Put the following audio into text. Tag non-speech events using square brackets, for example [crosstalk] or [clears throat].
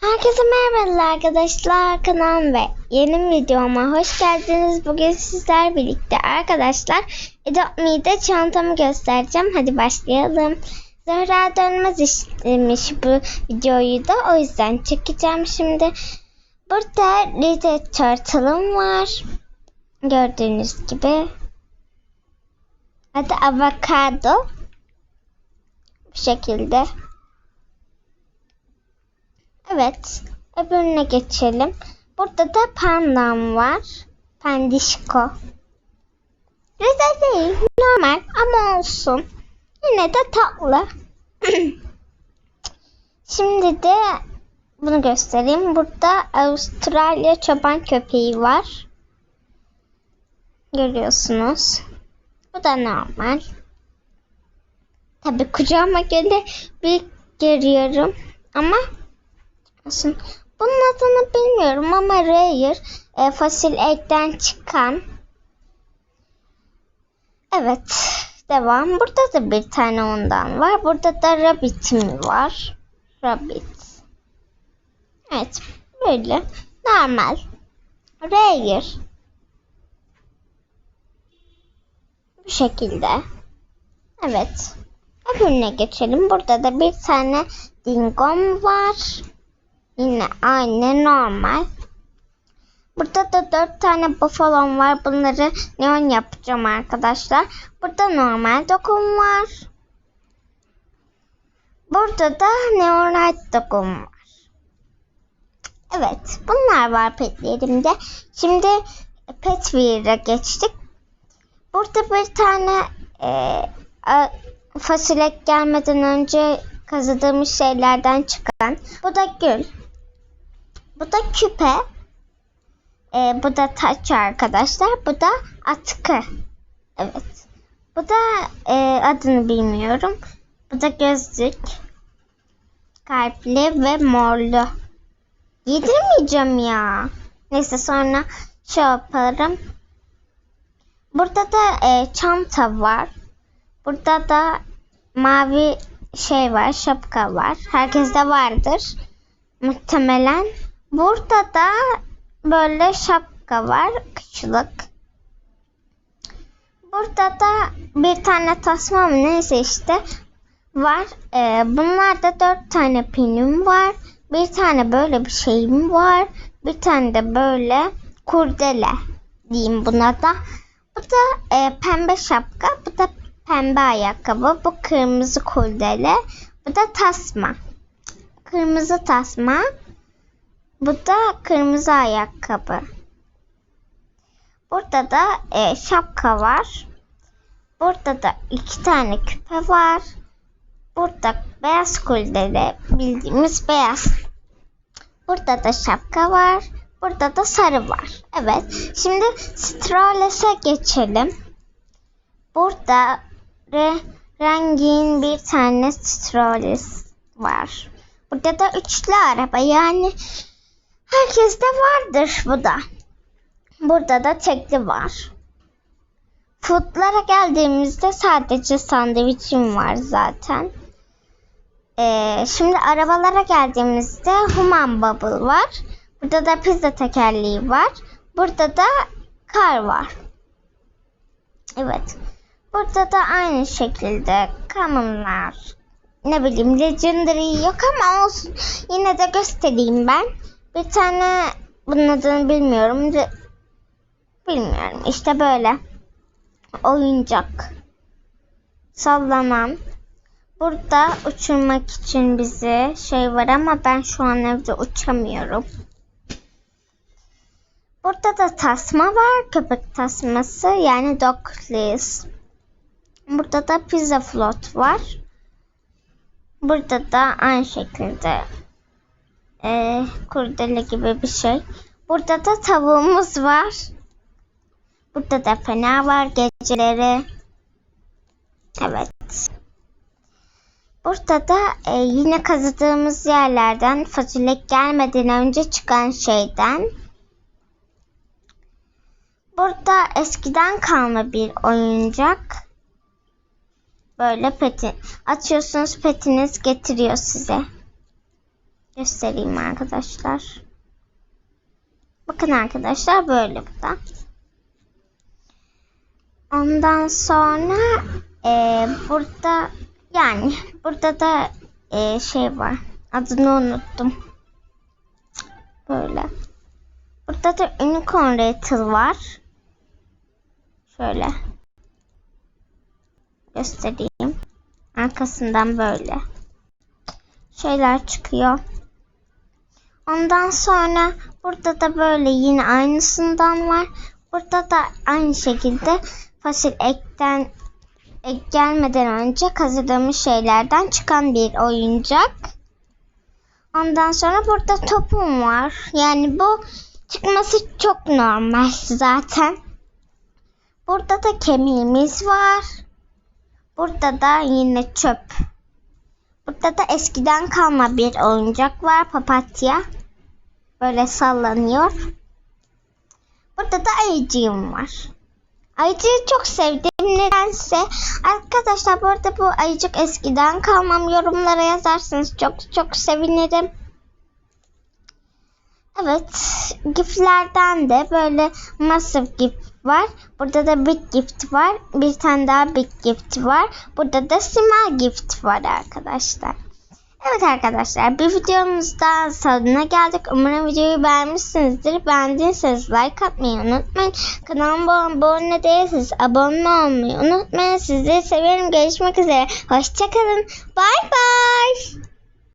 Herkese merhabalar arkadaşlar kanalım ve yeni videoma hoş geldiniz. Bugün sizler birlikte arkadaşlar Adopt Me'de çantamı göstereceğim. Hadi başlayalım. Zehra Dönmez istemiş bu videoyu da o yüzden çekeceğim şimdi. Burada Rite Turtle'ım var. Gördüğünüz gibi. Adı Avocado. Bu şekilde. Evet. Öbürüne geçelim. Burada da pandam var. Pandişko. Güzel değil. Normal ama olsun. Yine de tatlı. [clears throat] Şimdi de bunu göstereyim. Burada Avustralya çoban köpeği var. Görüyorsunuz. Bu da normal. Tabi kucağıma göre bir görüyorum. Ama olsun. Bunun adını bilmiyorum ama Rare e, fosil ekten çıkan. Evet. Devam. Burada da bir tane ondan var. Burada da Rabbit'im var. Rabbit. Evet. Böyle. Normal. Rare. Bu şekilde. Evet. Öbürüne geçelim. Burada da bir tane dingom var. Yine aynı normal. Burada da dört tane buffalom var. Bunları neon yapacağım arkadaşlar. Burada normal dokum var. Burada da neonite dokum var. Evet. Bunlar var petlerimde. Şimdi pet Wheel'e geçtik. Burada bir tane e, fasulye gelmeden önce kazıdığımız şeylerden çıkan. Bu da gül. Bu da küpe. Ee, bu da taç arkadaşlar. Bu da atkı. Evet. Bu da e, adını bilmiyorum. Bu da gözlük. Kalpli ve morlu. Yedirmeyeceğim ya. Neyse sonra şey yaparım. Burada da e, çanta var. Burada da mavi şey var, şapka var. Herkeste vardır. Muhtemelen. Burada da böyle şapka var, kışlık. Burada da bir tane tasma mı neyse işte var. Ee, bunlarda dört tane pinim var. Bir tane böyle bir şeyim var. Bir tane de böyle kurdele diyeyim buna da. Bu da e, pembe şapka. Bu da pembe ayakkabı. Bu kırmızı kurdele. Bu da tasma. Kırmızı tasma. Bu da kırmızı ayakkabı. Burada da e, şapka var. Burada da iki tane küpe var. Burada beyaz kurdele bildiğimiz beyaz. Burada da şapka var. Burada da sarı var. Evet. Şimdi Stroles'e geçelim. Burada re, rengin bir tane Stroles var. Burada da üçlü araba yani herkeste vardır bu da. Burada da tekli var. Foodlara geldiğimizde sadece sandviçim var zaten. Ee, şimdi arabalara geldiğimizde Human Bubble var. Burada da pizza tekerleği var. Burada da kar var. Evet. Burada da aynı şekilde kanunlar. Ne bileyim legendary yok ama olsun. Yine de göstereyim ben. Bir tane bunun adını bilmiyorum. Bilmiyorum. İşte böyle. Oyuncak. Sallanan. Burada uçurmak için bize şey var ama ben şu an evde uçamıyorum. Burada da tasma var. Köpek tasması. Yani dog leash. Burada da pizza float var. Burada da aynı şekilde e, kurdele gibi bir şey. Burada da tavuğumuz var. Burada da fena var geceleri. Evet. Burada da e, yine kazıdığımız yerlerden fasulye gelmeden önce çıkan şeyden. Burada eskiden kalma bir oyuncak. Böyle peti. Açıyorsunuz petiniz getiriyor size. Göstereyim arkadaşlar. Bakın arkadaşlar böyle bu da. Ondan sonra e, burada yani [laughs] burada da e, şey var. Adını unuttum. Böyle. Burada da Unicorn Rattle var. Şöyle. Göstereyim. Arkasından böyle. Şeyler çıkıyor. Ondan sonra burada da böyle yine aynısından var. Burada da aynı şekilde fasil ekten ek gelmeden önce kazıdığımız şeylerden çıkan bir oyuncak. Ondan sonra burada topum var. Yani bu çıkması çok normal zaten. Burada da kemiğimiz var. Burada da yine çöp. Burada da eskiden kalma bir oyuncak var papatya. Böyle sallanıyor. Burada da ayıcığım var. Ayıcığı çok sevdim. Nedense arkadaşlar bu arada bu ayıcık eskiden kalmam yorumlara yazarsanız çok çok sevinirim. Evet, giflerden de böyle Massive gift var. Burada da Big gift var. Bir tane daha Big gift var. Burada da Small gift var arkadaşlar. Evet arkadaşlar bir videomuzda sonuna geldik. Umarım videoyu beğenmişsinizdir. Beğendiyseniz like atmayı unutmayın. Kanalıma abone değilseniz abone olmayı unutmayın. Sizleri seviyorum. Görüşmek üzere. Hoşçakalın. Bay bay.